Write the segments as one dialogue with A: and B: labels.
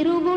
A: ತಿರುವು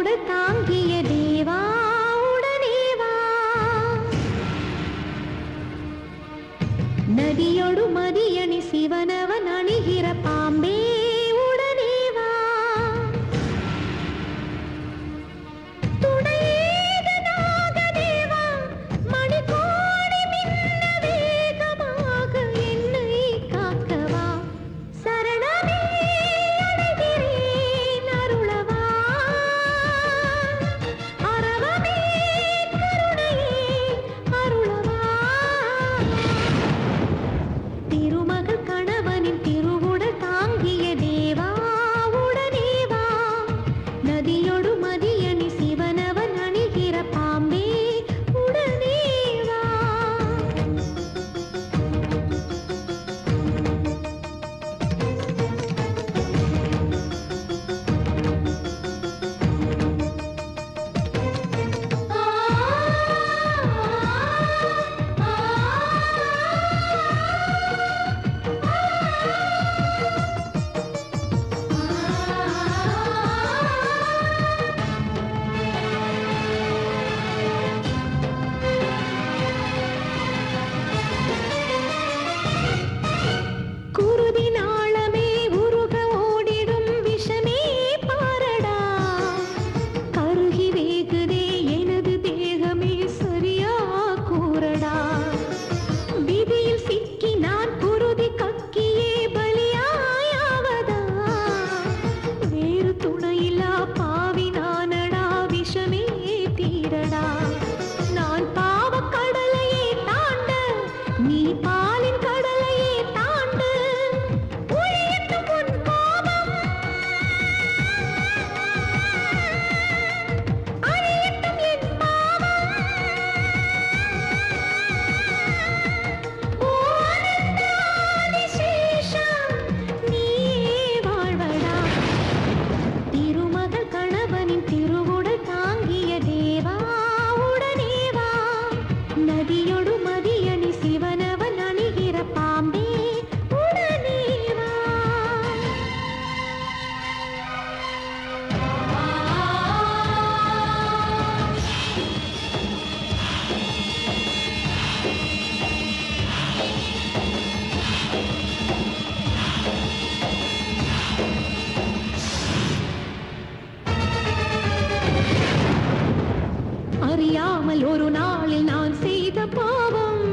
A: தெரியாமல் ஒரு நாளில் நான் செய்த பாவம்.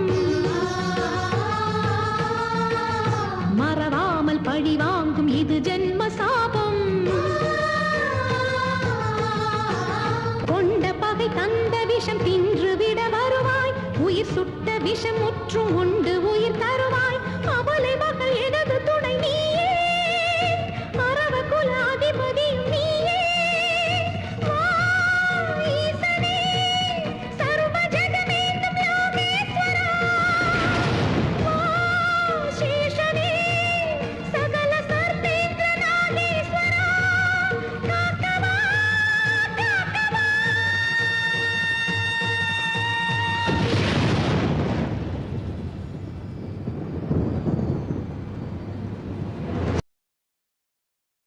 A: மறவாமல் பழி வாங்கும் இது ஜென்ம சாபம். கொண்ட பகை தந்த விஷம் தின்றுவிட வருவாய். உயிர் சுட்ட விஷம் முற்றும் உண்டு உயிர் தரும்